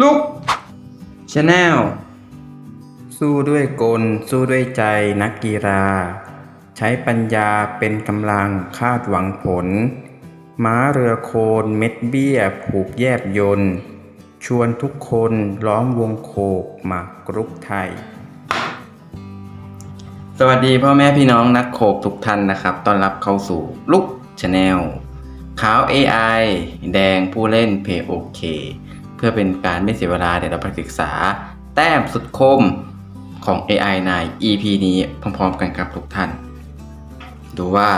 ลุกชาแนลสู้ด้วยกล สู้ด้วยใจนักกีฬา ใช้ปัญญาเป็นกำลังคาดหวังผล ม้าเรือโคนเม็ดเบี้ย ผูกแยบยนต์ชวนทุกคนล้อมวงโคกหมากกรุกไทย สวัสดีพ่อแม่พี่น้องนักโขบทุกท่านนะครับ ต้อนรับเข้าสู่ลุกชาแนลขาว AI แดงผู้เล่นเพย์โอเค เพื่อเป็นการไม่เสียเวลาเดี๋ยวเราไปศึกษา แต้มสุดคมของ AI ใน EP นี้พร้อมๆกันครับทุกท่าน ดูว่า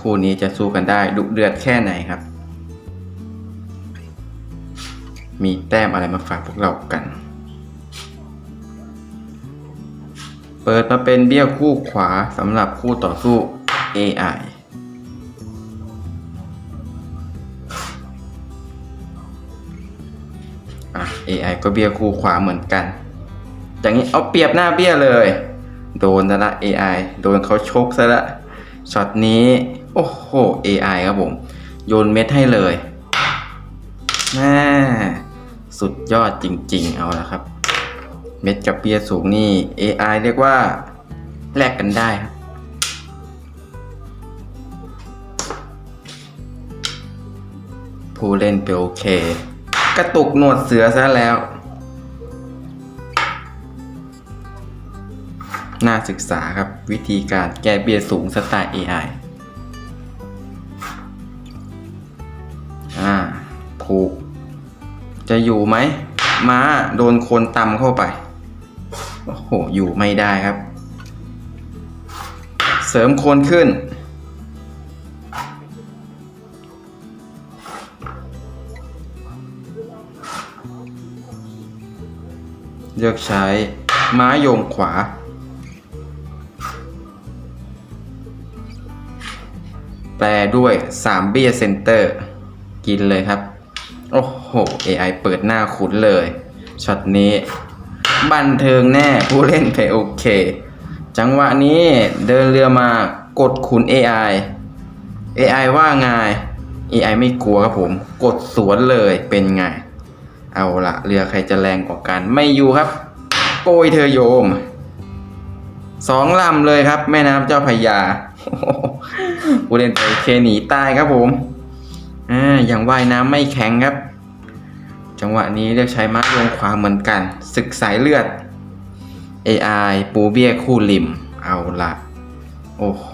คู่นี้จะสู้กันได้ดุเดือดแค่ไหนครับ มีแต้มอะไรมาฝากพวกเรากัน เปิดมาเป็นเบี้ยคู่ขวาสำหรับคู่ต่อสู้ AI อะ AI ก็เบี้ยคู่ขวาเหมือนกัน อย่างนี้เอาเปรียบหน้าเบี้ยเลย โดนซะละ AI โดนเขาชกซะละช็อตนี้ โอ้โห AI ครับผม โยนเม็ดให้เลยแม่สุดยอดจริง ๆ เอาละครับ เม็ดกับเบี้ยสูงนี่ AI เรียกว่าแลกกันได้ครับผู้เล่นไปโอเค กระตุกหนวดเสือซะแล้ว น่าศึกษาครับวิธีการแก้เบียร์สูงสไตล์ AI อ่าผูก จะอยู่ไหม ม้าโดนคนตำเข้าไป โอ้โห อยู่ไม่ได้ครับ เสริมโคนขึ้น เลือกใช้ไม้โยงขวา แปลด้วย 3 เบี้ยเซนเตอร์ กินเลยครับ โอ้โห AI เปิดหน้าขุนเลยช็อตนี้ บันเทิงแน่ผู้เล่นเพโอเค จังหวะนี้เดินเรือมากดขุน AI AI ว่าไง AI ไม่กลัวครับผม กดสวนเลยเป็นไง เอาละเรือใครจะแรงกว่ากันไม่อยู่ครับ โกยเธอโยมสองลำเลยครับ แม่น้ำเจ้าพยาผู้เล่นไปเคหนีตายครับผมอ่าอย่างว่ายน้ำไม่แข็งครับ จังหวะนี้เลือกใช้ม้าลงขวาเหมือนกัน ศึกสายเลือด AI ปูเบี้ยคู่ริม เอาละโอ้โห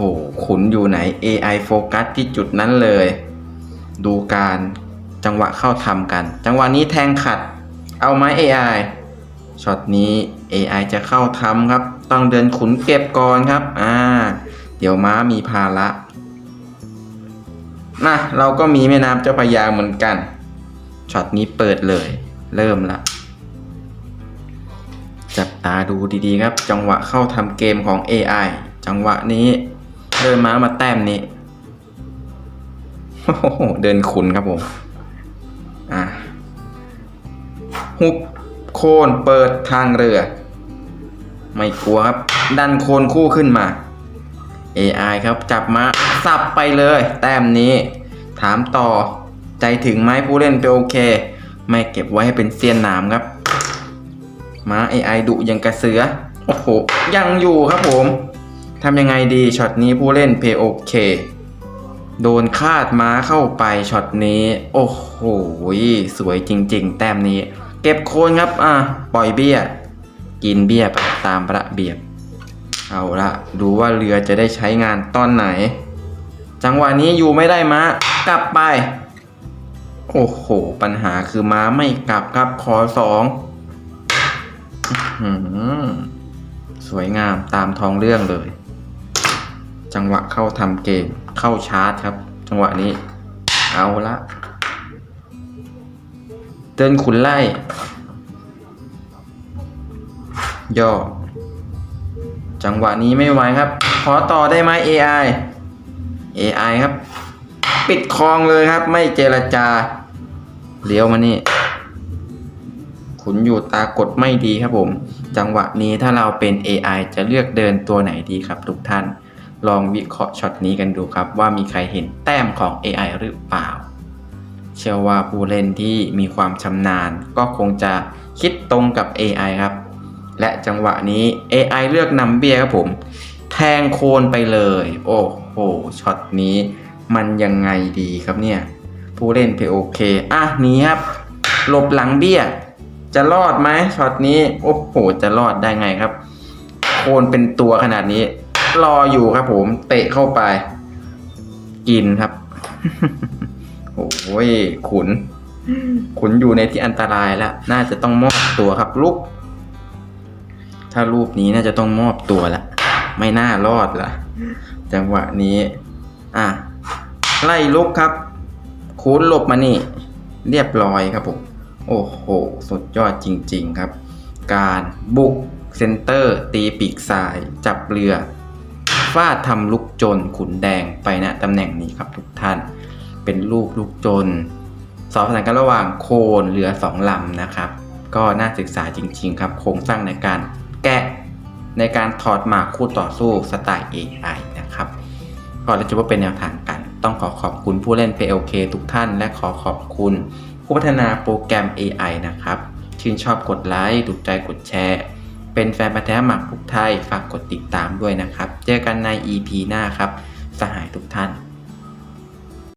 ขุนอยู่ไหน AI โฟกัสที่จุดนั้นเลย ดูการ จังหวะเข้าทำกัน จังหวะนี้แทงขัด เอาไหม AI ช็อตนี้ AI จะเข้าทำครับ ต้องเดินขุนเก็บก่อนครับ อ่า เดี๋ยวม้ามีภาระนะเราก็มีแม่น้ำเจ้าพยาเหมือนกัน ช็อตนี้เปิดเลย เริ่มละ จับตาดูดีๆครับ จังหวะเข้าทำเกมของ AI จังหวะนี้ เดินม้ามาแต้มนี้ เดินขุนครับผม อะหุบโคนเปิดทางเรือ ไม่กลัวครับ ดันโคนคู่ขึ้นมา AI ครับจับมาสับไปเลย แต้มนี้ ถามต่อใจถึงไหมผู้เล่นไปโอเค ไม่เก็บไว้ให้เป็นเซียนหนามครับ ม้า AI ดุยังกระเสือ โอ้โห ยังอยู่ครับผมทำยังไงดีช็อตนี้ผู้เล่นเพโอเค โดนคาดม้าเข้าไปช็อตนี้ โอ้โหสวยจริง ๆ แต้มนี้ เก็บโคนครับ อะ ปล่อยเบี้ย กินเบี้ยไปตามระเบียบ เอาละดูว่าเรือจะได้ใช้งานตอนไหน จังหวะนี้อยู่ไม่ได้ม้ากลับไป โอ้โห ปัญหาคือม้าไม่กลับครับขอสองสวยงามตามท้องเรื่องเลย จังหวะเข้าทำเกม เข้าชาร์จครับ จังหวะนี้ เอาละเดินขุนไล่ ย่อ จังหวะนี้ไม่ไหวครับ ขอต่อได้ไหม AI AI ครับ ปิดคลองเลยครับ ไม่เจรจาเลี้ยวมานี่ ขุนอยู่ตากดไม่ดีครับผม จังหวะนี้ถ้าเราเป็น AI จะเลือกเดินตัวไหนดีครับทุกท่าน ลองวิเคราะห์ช็อตนี้กันดูครับ ว่ามีใครเห็นแต้มของ AI หรือเปล่า เชื่อว่าผู้เล่นที่มีความชำนาญ ก็คงจะคิดตรงกับ AI ครับ และจังหวะนี้ AI เลือกนำเบี้ยครับผม แทงโคนไปเลย โอ้โหช็อตนี้มันยังไงดีครับเนี่ย ผู้เล่นเพโอเคอะนี้ครับหลบหลังเบี้ย จะรอดไหมช็อตนี้ โอ้โห จะรอดได้ไงครับ โคนเป็นตัวขนาดนี้ รออยู่ครับผม เตะเข้าไป กินครับ โอ้ยขุน ขุนอยู่ในที่อันตรายแล้ว น่าจะต้องมอบตัวครับลูก ถ้ารูปนี้น่าจะต้องมอบตัวละ ไม่น่ารอดละจังหวะนี้ อะ ไล่ลุกครับคูณหลบมานี่ เรียบร้อยครับผม โอ้โห สุดยอดจริง ๆครับ การบุกเซนเตอร์ ตีปีกซ้าย จับเรือ ฟาดทำลูกจนขุนแดงไปณตำแหน่งนี้ครับทุกท่าน เป็นลูกลูกจนสอบสถานการณ์ระหว่างโคนเรือสองลำนะครับ ก็น่าศึกษาจริง ๆ ครับ โครงสร้างในการแกะในการถอดหมากคู่ต่อสู้สไตล์ AI นะครับก็เลยจะว่าเป็นแนวทางกัน ต้องขอขอบคุณผู้เล่น PLK ทุกท่าน และขอขอบคุณ ผู้พัฒนาโปรแกรม AI นะครับ ชื่นชอบกดไลค์ถูกใจกดแชร์ เป็นแฟนพันธุ์แท้หมากพุกไทย ฝากกดติดตามด้วยนะครับ เจอกันใน EP หน้าครับ สหายทุกท่าน